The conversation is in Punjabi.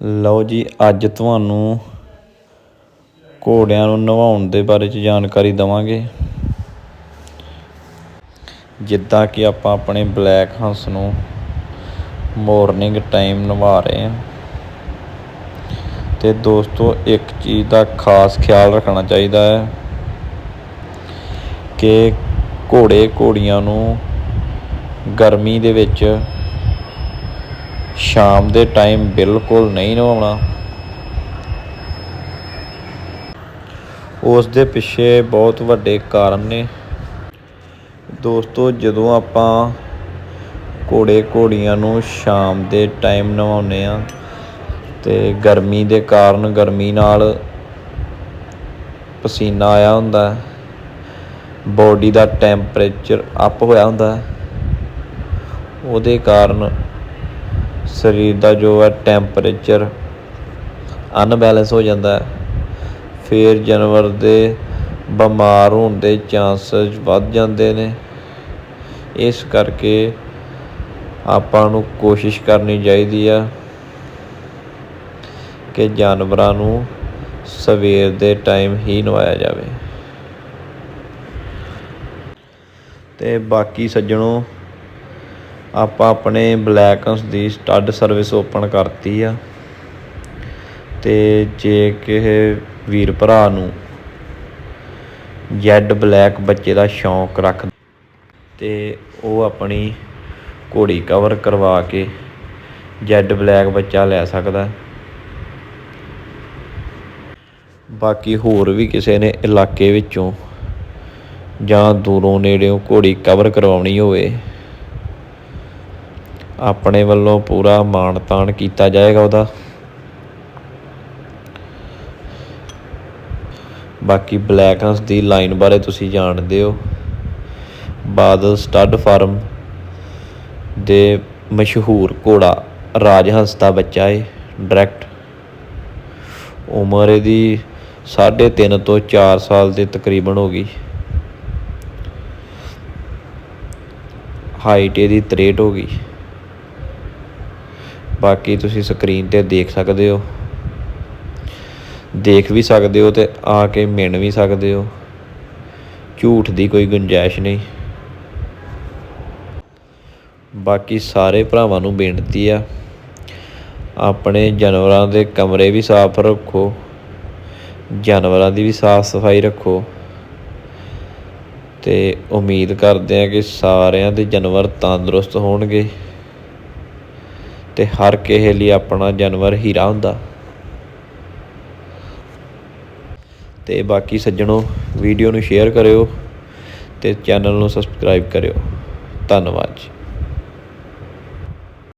ਲਓ ਜੀ, ਅੱਜ ਤੁਹਾਨੂੰ ਘੋੜਿਆਂ ਨੂੰ ਨਵਾਉਣ ਦੇ ਬਾਰੇ ਚ ਜਾਣਕਾਰੀ ਦਵਾਂਗੇ। ਜਿੱਦਾਂ ਕਿ ਆਪਾਂ ਆਪਣੇ ਬਲੈਕ ਹੰਸ ਨੂੰ ਮਾਰਨਿੰਗ ਟਾਈਮ ਨਵਾ ਰਹੇ ਹਾਂ। ਤੇ ਦੋਸਤੋ, ਇੱਕ ਚੀਜ਼ ਦਾ ਖਾਸ ਖਿਆਲ ਰੱਖਣਾ ਚਾਹੀਦਾ ਹੈ ਕਿ ਘੋੜੇ ਘੋੜੀਆਂ ਨੂੰ ਗਰਮੀ ਦੇ ਵਿੱਚ ਸ਼ਾਮ ਦੇ ਟਾਈਮ ਬਿਲਕੁਲ ਨਹੀਂ ਨਵਾਉਣਾ ਉਸ ਦੇ ਪਿੱਛੇ ਬਹੁਤ ਵੱਡੇ ਕਾਰਨ ਨੇ। ਦੋਸਤੋ, ਜਦੋਂ ਆਪਾਂ ਘੋੜੇ ਘੋੜੀਆਂ ਨੂੰ ਸ਼ਾਮ ਦੇ ਟਾਈਮ ਨਵਾਉਂਦੇ ਆ ਤੇ ਗਰਮੀ ਦੇ ਕਾਰਨ ਗਰਮੀ ਨਾਲ ਪਸੀਨਾ ਆਇਆ ਹੁੰਦਾ ਬੋਡੀ ਦਾ ਟੈਂਪਰੇਚਰ ਅਪ ਹੋਇਆ ਹੁੰਦਾ, ਉਹਦੇ ਕਾਰਨ ਸਰੀਰ ਦਾ ਜੋ ਹੈ ਟੈਂਪਰੇਚਰ ਅਨਬੈਲੈਂਸ ਹੋ ਜਾਂਦਾ ਹੈ। ਫਿਰ ਜਾਨਵਰ ਦੇ ਬਿਮਾਰ ਹੋਣ ਦੇ ਚਾਂਸਸ ਵੱਧ ਜਾਂਦੇ ਨੇ। ਇਸ ਕਰਕੇ ਆਪਾਂ ਨੂੰ ਕੋਸ਼ਿਸ਼ ਕਰਨੀ ਚਾਹੀਦੀ ਆ ਕਿ ਜਾਨਵਰਾਂ ਨੂੰ ਸਵੇਰ ਦੇ ਟਾਈਮ ਹੀ ਨਵਾਇਆ ਜਾਵੇ। ਤੇ ਬਾਕੀ ਸੱਜਣੋ ਆਪਾਂ ਆਪਣੇ ਬਲੈਕਸ ਦੀ ਸਟੱਡ ਸਰਵਿਸ ਓਪਨ ਕਰਤੀ ਆ। ਤੇ ਜੇ ਕਿਸੇ ਵੀਰ ਭਰਾ ਨੂੰ ਜੈਡ ਬਲੈਕ ਬੱਚੇ ਦਾ ਸ਼ੌਂਕ ਰੱਖ ਤੇ ਉਹ ਆਪਣੀ ਘੋੜੀ ਕਵਰ ਕਰਵਾ ਕੇ ਜੈਡ ਬਲੈਕ ਬੱਚਾ ਲੈ ਸਕਦਾ। ਬਾਕੀ ਹੋਰ ਵੀ ਕਿਸੇ ਨੇ ਇਲਾਕੇ ਵਿੱਚੋਂ ਜਾਂ ਦੂਰੋਂ ਨੇੜਿਓਂ ਘੋੜੀ ਕਵਰ ਕਰਵਾਉਣੀ ਹੋਵੇ ਆਪਣੇ ਵੱਲੋਂ ਪੂਰਾ ਮਾਣ ਤਾਣ ਕੀਤਾ ਜਾਏਗਾ ਉਹਦਾ। ਬਾਕੀ ਬਲੈਕ ਹੰਸ ਦੀ ਲਾਈਨ ਬਾਰੇ ਤੁਸੀਂ ਜਾਣਦੇ ਹੋ। ਬਾਦਲ ਸਟੱਡ ਫਾਰਮ ਦੇ ਮਸ਼ਹੂਰ ਘੋੜਾ ਰਾਜ ਹੰਸ ਦਾ ਬੱਚਾ ਏ, ਡਾਇਰੈਕਟ। ਉਮਰ ਇਹਦੀ 3.5 ਤੋਂ 4 ਸਾਲ ਦੇ ਤਕਰੀਬਨ ਹੋ ਗਈ। ਹਾਈਟ ਇਹਦੀ 63 ਹੋ ਗਈ। ਬਾਕੀ ਤੁਸੀਂ ਸਕਰੀਨ ਤੇ ਦੇਖ ਸਕਦੇ ਹੋ। ਦੇਖ ਵੀ ਸਕਦੇ ਹੋ ਤੇ ਆ ਕੇ ਮਿਣ ਵੀ ਸਕਦੇ ਹੋ। ਝੂਠ ਦੀ ਕੋਈ ਗੁੰਜਾਇਸ਼ ਨਹੀਂ। ਬਾਕੀ ਸਾਰੇ ਭਰਾਵਾਂ ਨੂੰ ਬੇਨਤੀ ਆ, ਆਪਣੇ ਜਾਨਵਰਾਂ ਦੇ ਕਮਰੇ ਵੀ ਸਾਫ਼ ਰੱਖੋ, ਜਾਨਵਰਾਂ ਦੀ ਵੀ ਸਾਫ਼ ਸਫ਼ਾਈ ਰੱਖੋ। ਤੇ ਉਮੀਦ ਕਰਦੇ ਆ ਕਿ ਸਾਰਿਆਂ ਦੇ ਜਾਨਵਰ ਤੰਦਰੁਸਤ ਹੋਣਗੇ। ਤੇ ਹਰ ਕਿਸੇ ਲਈ ਆਪਣਾ ਜਾਨਵਰ ਹੀਰਾ ਹੁੰਦਾ। ਤੇ ਬਾਕੀ ਸੱਜਣੋ, ਵੀਡੀਓ ਨੂੰ ਸ਼ੇਅਰ ਕਰਿਓ ਤੇ ਚੈਨਲ ਨੂੰ ਸਬਸਕ੍ਰਾਈਬ ਕਰਿਓ। ਧੰਨਵਾਦ ਜੀ।